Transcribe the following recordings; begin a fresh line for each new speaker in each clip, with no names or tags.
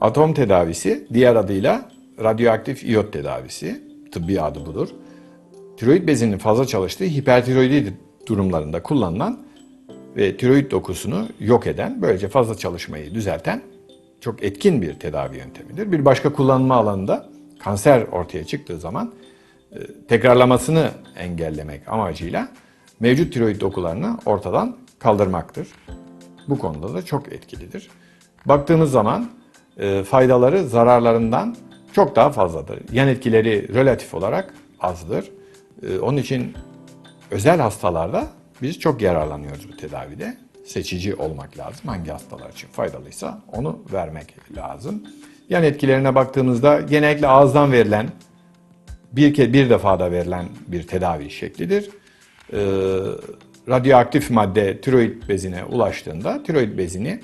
Atom tedavisi diğer adıyla radyoaktif iyot tedavisi. Tıbbi adı budur. Tiroid bezinin fazla çalıştığı hipertiroidi durumlarında kullanılan ve tiroid dokusunu yok eden, böylece fazla çalışmayı düzelten çok etkin bir tedavi yöntemidir. Bir başka kullanma alanında kanser ortaya çıktığı zaman e, tekrarlamasını engellemek amacıyla mevcut tiroid dokularını ortadan kaldırmaktır. Bu konuda da çok etkilidir. Baktığımız zaman e, faydaları zararlarından çok daha fazladır. Yan etkileri relatif olarak azdır. E, onun için özel hastalarda biz çok yararlanıyoruz bu tedavide. Seçici olmak lazım. Hangi hastalar için faydalıysa onu vermek lazım. Yan etkilerine baktığımızda genellikle ağızdan verilen bir kez bir defada verilen bir tedavi şeklidir. Ee, radyoaktif madde tiroid bezine ulaştığında tiroid bezini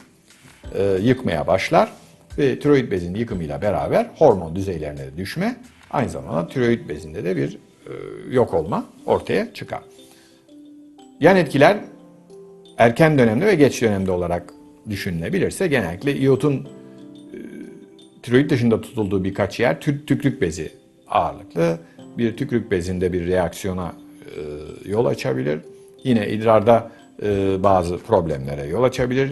e, yıkmaya başlar ve tiroid bezinin yıkımıyla beraber hormon düzeylerine düşme, aynı zamanda tiroid bezinde de bir e, yok olma ortaya çıkar. Yan etkiler erken dönemde ve geç dönemde olarak düşünülebilirse genellikle iyotun e, tiroid dışında tutulduğu birkaç yer tü- tükrük bezi ağırlıklı. Bir tükrük bezinde bir reaksiyona e, yol açabilir. Yine idrarda bazı problemlere yol açabilir.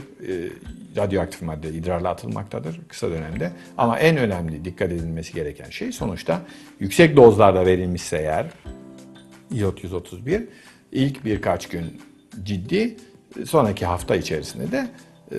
Radyoaktif madde idrarla atılmaktadır kısa dönemde. Ama en önemli dikkat edilmesi gereken şey sonuçta yüksek dozlarda verilmişse eğer iot 131 ilk birkaç gün ciddi sonraki hafta içerisinde de e,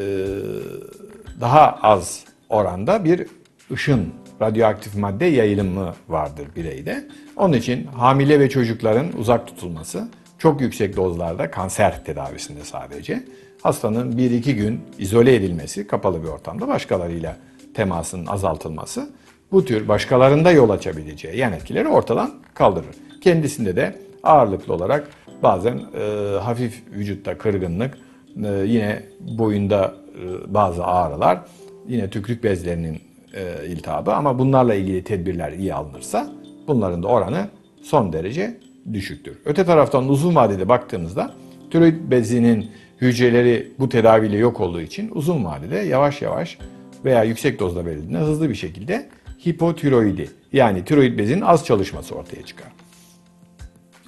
daha az oranda bir ışın radyoaktif madde yayılımı vardır bireyde. Onun için hamile ve çocukların uzak tutulması çok yüksek dozlarda kanser tedavisinde sadece hastanın 1-2 gün izole edilmesi kapalı bir ortamda başkalarıyla temasının azaltılması bu tür başkalarında yol açabileceği yan etkileri ortadan kaldırır. Kendisinde de ağırlıklı olarak bazen e, hafif vücutta kırgınlık, e, yine boyunda e, bazı ağrılar, yine tükrük bezlerinin e, iltihabı ama bunlarla ilgili tedbirler iyi alınırsa bunların da oranı son derece düşüktür. Öte taraftan uzun vadede baktığımızda tiroid bezinin hücreleri bu tedaviyle yok olduğu için uzun vadede yavaş yavaş veya yüksek dozda verildiğinde hızlı bir şekilde hipotiroidi yani tiroid bezinin az çalışması ortaya çıkar.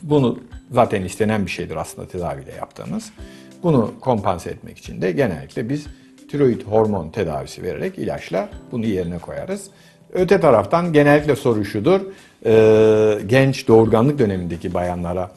Bunu zaten istenen bir şeydir aslında tedaviyle yaptığımız. Bunu kompanse etmek için de genellikle biz tiroid hormon tedavisi vererek ilaçla bunu yerine koyarız. Öte taraftan genellikle soru şudur, e, genç doğurganlık dönemindeki bayanlara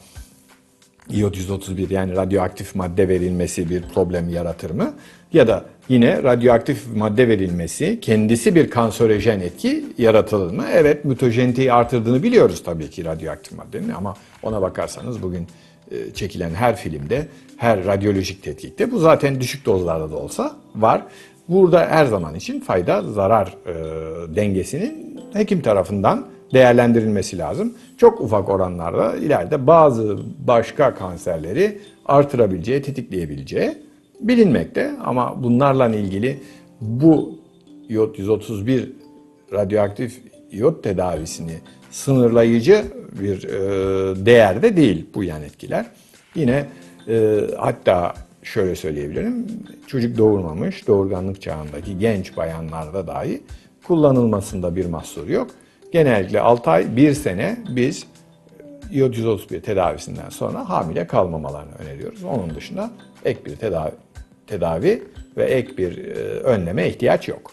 iot 131 yani radyoaktif madde verilmesi bir problem yaratır mı? Ya da yine radyoaktif madde verilmesi kendisi bir kanserojen etki yaratılır mı? Evet mütojeniteyi artırdığını biliyoruz tabii ki radyoaktif maddenin ama ona bakarsanız bugün e, çekilen her filmde, her radyolojik tetkikte bu zaten düşük dozlarda da olsa var. Burada her zaman için fayda zarar e, dengesinin hekim tarafından değerlendirilmesi lazım. Çok ufak oranlarda ileride bazı başka kanserleri artırabileceği, tetikleyebileceği bilinmekte. Ama bunlarla ilgili bu iot 131 radyoaktif iot tedavisini sınırlayıcı bir e, değerde değil bu yan etkiler. Yine e, hatta şöyle söyleyebilirim, çocuk doğurmamış, doğurganlık çağındaki genç bayanlarda dahi kullanılmasında bir mahsur yok. Genellikle 6 ay, 1 sene biz 131 tedavisinden sonra hamile kalmamalarını öneriyoruz. Onun dışında ek bir tedavi, tedavi ve ek bir e, önleme ihtiyaç yok.